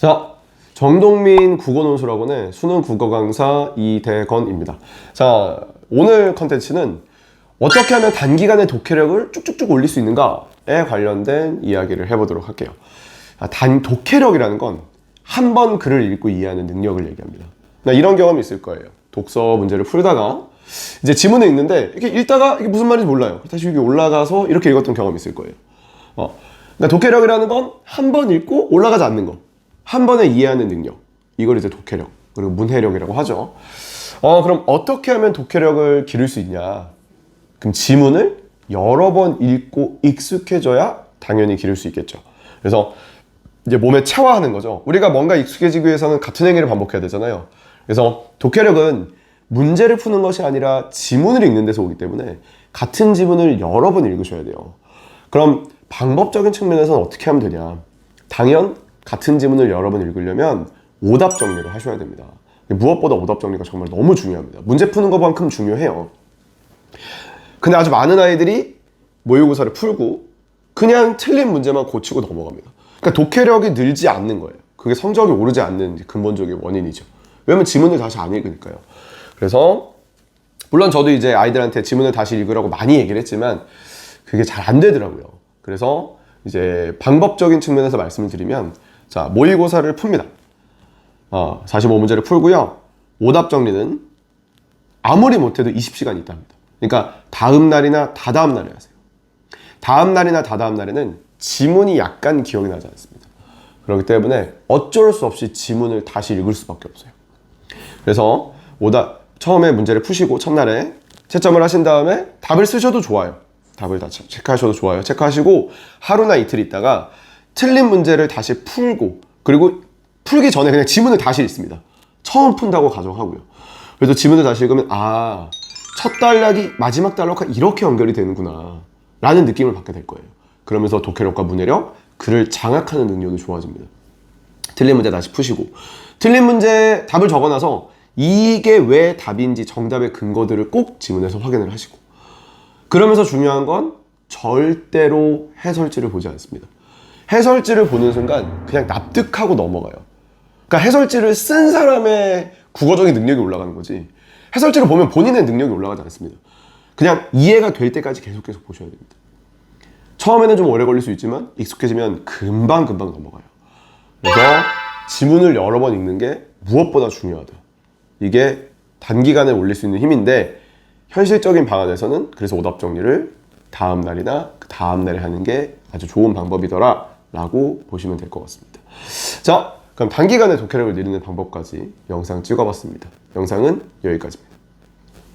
자, 정동민 국어논술학원의 수능 국어 강사 이대건입니다. 자, 오늘 컨텐츠는 어떻게 하면 단기간에 독해력을 쭉쭉쭉 올릴 수 있는가에 관련된 이야기를 해보도록 할게요. 아, 단 독해력이라는 건 한 번 글을 읽고 이해하는 능력을 얘기합니다. 나 이런 경험이 있을 거예요. 독서 문제를 풀다가 이제 지문을 읽는데 이렇게 읽다가 이게 무슨 말인지 몰라요. 다시 여기 올라가서 이렇게 읽었던 경험이 있을 거예요. 어. 그러니까 독해력이라는 건 한 번 읽고 올라가지 않는 거. 한 번에 이해하는 능력. 이걸 이제 독해력. 그리고 문해력이라고 하죠. 어, 그럼 어떻게 하면 독해력을 기를 수 있냐? 그럼 지문을 여러 번 읽고 익숙해져야 당연히 기를 수 있겠죠. 그래서 이제 몸에 체화하는 거죠. 우리가 뭔가 익숙해지기 위해서는 같은 행위를 반복해야 되잖아요. 그래서 독해력은 문제를 푸는 것이 아니라 지문을 읽는 데서 오기 때문에 같은 지문을 여러 번 읽으셔야 돼요. 그럼 방법적인 측면에서는 어떻게 하면 되냐? 당연 같은 지문을 여러 번 읽으려면 오답 정리를 하셔야 됩니다. 무엇보다 오답 정리가 정말 너무 중요합니다. 문제 푸는 것만큼 중요해요. 근데 아주 많은 아이들이 모의고사를 풀고 그냥 틀린 문제만 고치고 넘어갑니다. 그러니까 독해력이 늘지 않는 거예요. 그게 성적이 오르지 않는 근본적인 원인이죠. 왜냐면 지문을 다시 안 읽으니까요. 그래서 물론 저도 이제 아이들한테 지문을 다시 읽으라고 많이 얘기를 했지만 그게 잘 안 되더라고요. 그래서 이제 방법적인 측면에서 말씀을 드리면 자 모의고사를 풉니다. 어, 45문제를 풀고요. 오답 정리는 아무리 못해도 20시간 있다 합니다. 그러니까 다음 날이나 다다음 날에 하세요. 다음 날이나 다다음 날에는 지문이 약간 기억이 나지 않습니다. 그렇기 때문에 어쩔 수 없이 지문을 다시 읽을 수밖에 없어요. 그래서 오답 처음에 문제를 푸시고 첫날에 채점을 하신 다음에 답을 쓰셔도 좋아요. 답을 다 체- 체크하셔도 좋아요. 체크하시고 하루나 이틀 있다가 틀린 문제를 다시 풀고 그리고 풀기 전에 그냥 지문을 다시 읽습니다. 처음 푼다고 가정하고요. 그래서 지문을 다시 읽으면 아, 첫 단락이 마지막 단락과 이렇게 연결이 되는구나 라는 느낌을 받게 될 거예요. 그러면서 독해력과 문해력, 글을 장악하는 능력이 좋아집니다. 틀린 문제 다시 푸시고 틀린 문제 답을 적어놔서 이게 왜 답인지 정답의 근거들을 꼭 지문에서 확인을 하시고 그러면서 중요한 건 절대로 해설지를 보지 않습니다. 해설지를 보는 순간 그냥 납득하고 넘어가요. 그러니까 해설지를 쓴 사람의 국어적인 능력이 올라가는 거지 해설지를 보면 본인의 능력이 올라가지 않습니다. 그냥 이해가 될 때까지 계속 계속 보셔야 됩니다. 처음에는 좀 오래 걸릴 수 있지만 익숙해지면 금방 금방 넘어가요. 그래서 지문을 여러 번 읽는 게 무엇보다 중요하다. 이게 단기간에 올릴 수 있는 힘인데 현실적인 방안에서는 그래서 오답 정리를 다음 날이나 그 다음 날에 하는 게 아주 좋은 방법이더라 라고 보시면 될 것 같습니다. 자, 그럼 단기간에 독해력을 늘리는 방법까지 영상 찍어봤습니다. 영상은 여기까지입니다.